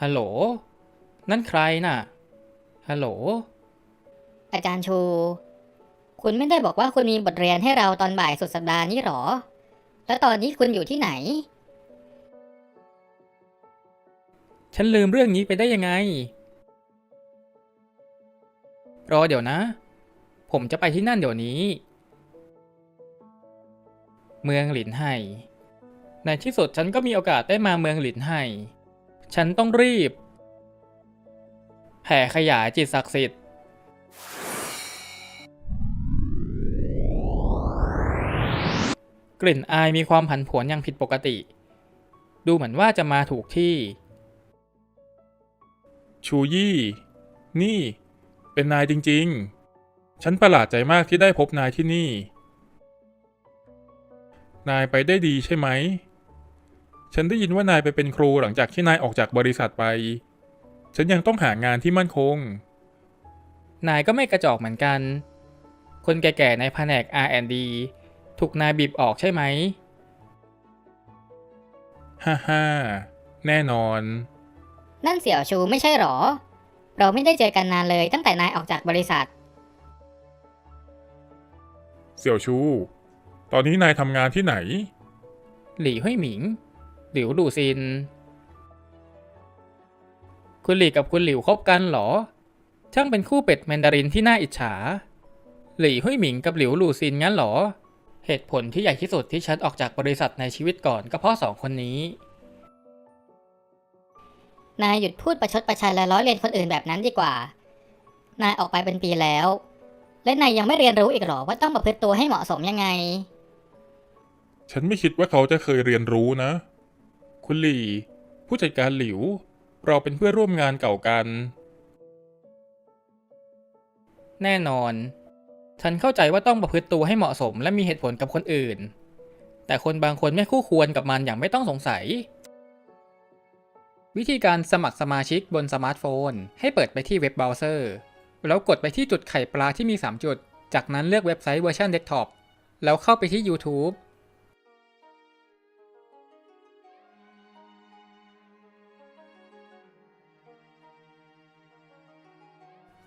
ฮัลโหล นั่นใครน่ะ ฮัลโหล อาจารย์ชู คุณไม่ได้บอกว่าคุณมีบทเรียนให้เราตอนบ่ายสุดสัปดาห์นี้หรอ แล้วตอนนี้คุณอยู่ที่ไหน ฉันลืมเรื่องนี้ไปได้ยังไง รอเดี๋ยวนะ ผมจะไปที่นั่นเดี๋ยวนี้ เมืองหลินไห่ในที่สุดฉันก็มีโอกาสได้มาเมืองหลินไห่ ฉันต้องรีบ แผ่ขยายจิตศักดิ์สิทธิ์ กลิ่นอายมีความผันผวนอย่างผิดปกติ ดูเหมือนว่าจะมาถูกที่ ชูยี่ นี่ เป็นนายจริง ๆ ฉันประหลาดใจมากที่ได้พบนายที่นี่ นายไปได้ดีใช่ไหม ฉันได้ยินว่านายไปเป็นครูหลังจากที่นายออกจากบริษัทไป ฉันยังต้องหางานที่มั่นคง นายก็ไม่กระจอกเหมือนกัน คนแก่ๆในแผนก R&D ถูกนายบีบออกใช่ไหม ฮ่าฮ่าแน่นอน นั่นเสี่ยวชูไม่ใช่หรอ เราไม่ได้เจอกันนานเลยตั้งแต่นายออกจากบริษัท เสี่ยวชู ตอนนี้นายทำงานที่ไหน หลี่ห้วยหมิง หลิวดูซิน คุณหลี่กับคุณหลิวคบกันเหรอ ช่างเป็นคู่เป็ดแมนดารินที่น่าอิจฉา หลี่ห้วยหมิงกับหลิวหลูซินงั้นเหรอ เหตุผลที่ใหญ่ที่สุดที่ฉันออกจากบริษัทในชีวิตก่อนก็เพราะสองคนนี้ นายหยุดพูดประชดประชันและล้อเลียนคนอื่นแบบนั้นดีกว่า นายออกไปเป็นปีแล้ว และนายยังไม่เรียนรู้อีกหรอว่าต้องประพฤติตัวให้เหมาะสมยังไง ฉันไม่คิดว่าเขาจะเคยเรียนรู้นะ คุณหลี่ ผู้จัดการหลิว เราเป็นเพื่อนร่วมงานเก่ากัน แน่นอน ฉันเข้าใจว่าต้องประพฤติตัวให้เหมาะสมและมีเหตุผลกับคนอื่น แต่คนบางคนไม่คู่ควรกับมันอย่างไม่ต้องสงสัย วิธีการสมัครสมาชิกบนสมาร์ทโฟน ให้เปิดไปที่เว็บเบราว์เซอร์ แล้วกดไปที่จุดไข่ปลาที่มี 3 จุด จากนั้นเลือกเว็บไซต์เวอร์ชันเดสก์ท็อปแล้วเข้าไปที่ YouTube